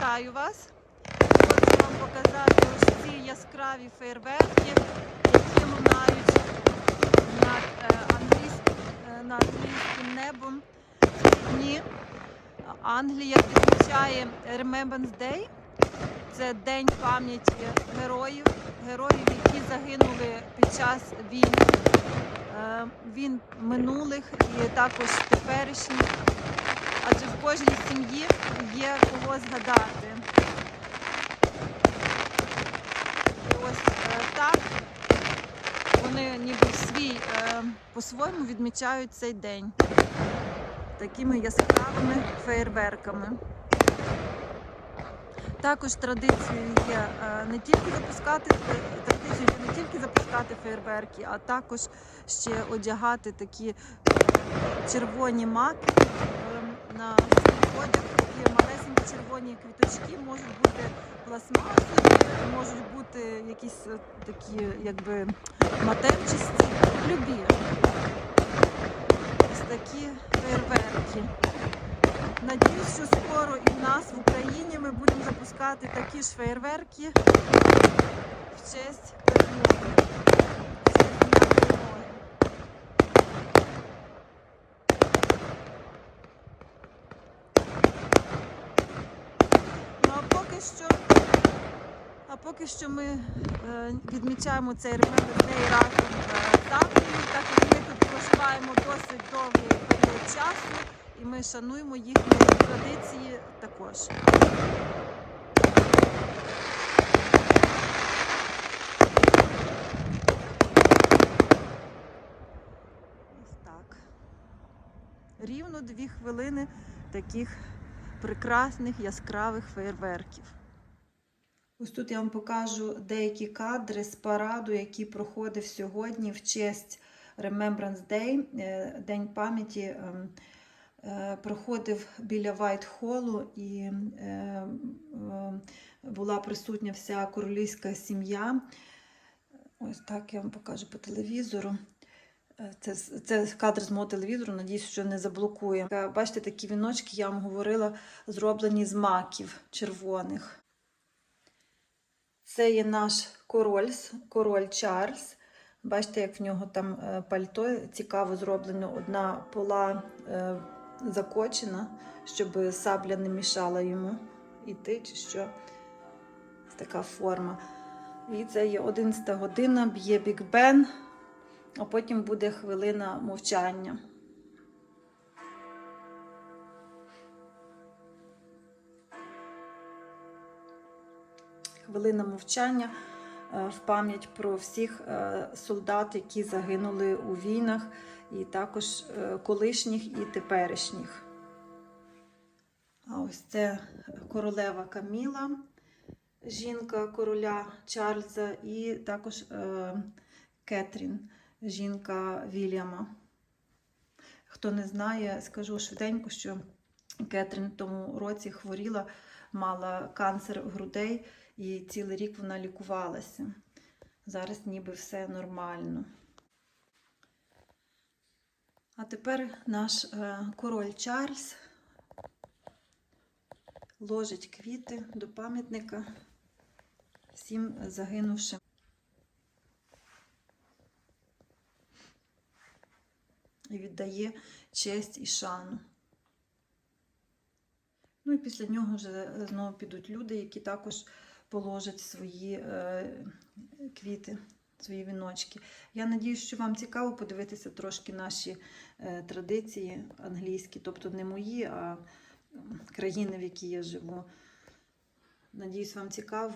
Вітаю вас! Хочу вам показати ось ці яскраві фейерверки, які лунають над, е, англійським, е, над англійським небом. Дні Англія відмічає Remembrance Day. Це день пам'яті героїв, героїв, які загинули під час війн, е, війн минулих і також теперішніх. Адже в кожній сім'ї є кого згадати. І ось е, так вони ніби в свій е, по-своєму відмічають цей день такими яскравими феєрверками. Також традицією є е, не тільки запускати традицію не тільки запускати феєрверки, а також ще одягати такі е, червоні маки е, на малесенькі квіточки можуть бути пластмасові, можуть бути якісь е, такі, якби матерчасті, любі. Ось такі феєрверки. Надіюсь, що скоро і в нас в Україні ми будемо запускати такі ж феєрверки в честь перемоги. В честь Дня перемоги. Ну а поки що, а поки що ми е, відмічаємо цей Remember Day разом е, з так як ми тут проживаємо досить довгий період часу, і ми шануємо їхні традиції також. Рівно дві хвилини таких прекрасних яскравих феєрверків. Ось тут я вам покажу деякі кадри з параду, який проходив сьогодні в честь Remembrance Day, е, День пам'яті. ем, е, Проходив біля Вайтхолу і е, е, була присутня вся королівська сім'я. Ось так я вам покажу по телевізору. Це, це кадр з мого телевізору, надіюсь, що не заблокує. Бачите, такі віночки, я вам говорила, зроблені з маків червоних. Це є наш король, король Чарльз. Бачите, як в нього там е, пальто цікаво зроблено. Одна пола е, закочена, щоб сабля не мішала йому іти, чи що. Така форма. І це є 11 година, б'є Біг Бен, а потім буде хвилина мовчання. Хвилина мовчання е, в пам'ять про всіх е, солдат, які загинули у війнах, і також е, колишніх і теперішніх. А ось це королева Каміла, жінка короля Чарльза, і також Кетрін, жінка Вільяма. Хто не знає, скажу швиденько, що Кетрін в тому році хворіла, мала канцер грудей, і цілий рік вона лікувалася. Зараз ніби все нормально. А тепер наш е, король Чарльз ложить квіти до пам'ятника всім загинувшим. І віддає честь і шану. Після нього вже знову підуть люди, які також положать свої е, квіти, свої віночки. Я надіюсь, що вам цікаво подивитися трошки наші е, традиції англійські, тобто не мої, а країни, в якій я живу. Надіюсь, вам цікаво.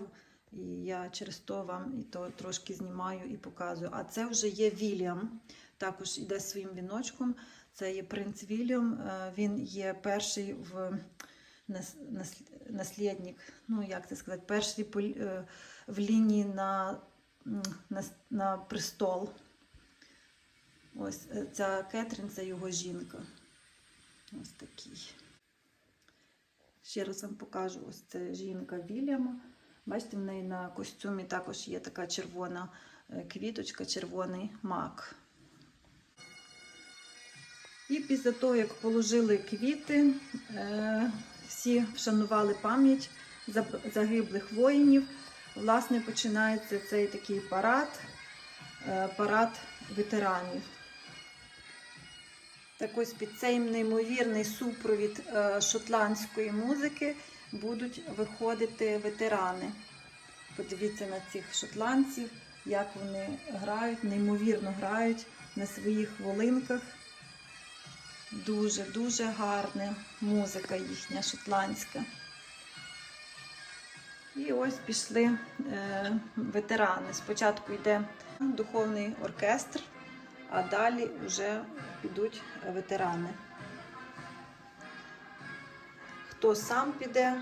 І я через то вам і то трошки знімаю і показую. А це вже є Вільям. Також іде своїм віночком. Це є принц Вільям. Е, Він є перший в наслідник, ну як це сказати, перший е, в лінії на, на, на престол. Ось е, ця Кетрін це його жінка. Ось такий. Ще раз вам покажу ось це жінка Вільяма. Бачите, в неї на костюмі також є така червона е, квіточка, червоний мак. І після того, як положили квіти, всі вшанували пам'ять загиблих воїнів. Власне, починається цей такий парад, е, парад ветеранів. Так ось під цей неймовірний супровід е, шотландської музики будуть виходити ветерани. Подивіться на цих шотландців, як вони грають, неймовірно грають на своїх волинках. Дуже-дуже гарна музика їхня шотландська. І ось пішли е, ветерани. Спочатку йде духовний оркестр, а далі вже підуть ветерани. Хто сам піде,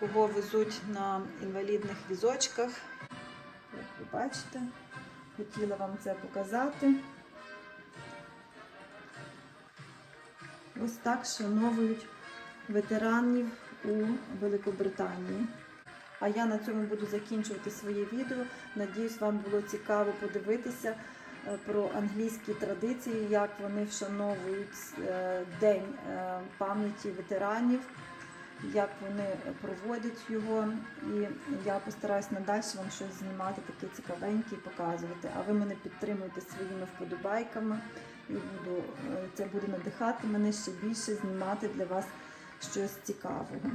кого везуть на інвалідних візочках. Як ви бачите, хотіла вам це показати. Ось так шановують ветеранів у Великобританії. А я на цьому буду закінчувати своє відео. Надіюсь, вам було цікаво подивитися е, про англійські традиції, як вони вшановують е, День е, пам'яті ветеранів, як вони проводять його. І я постараюсь надалі вам щось знімати таке цікавеньке і показувати. А ви мене підтримуєте своїми вподобайками і буду, е, це буде надихати мене ще більше знімати для вас щось цікавого.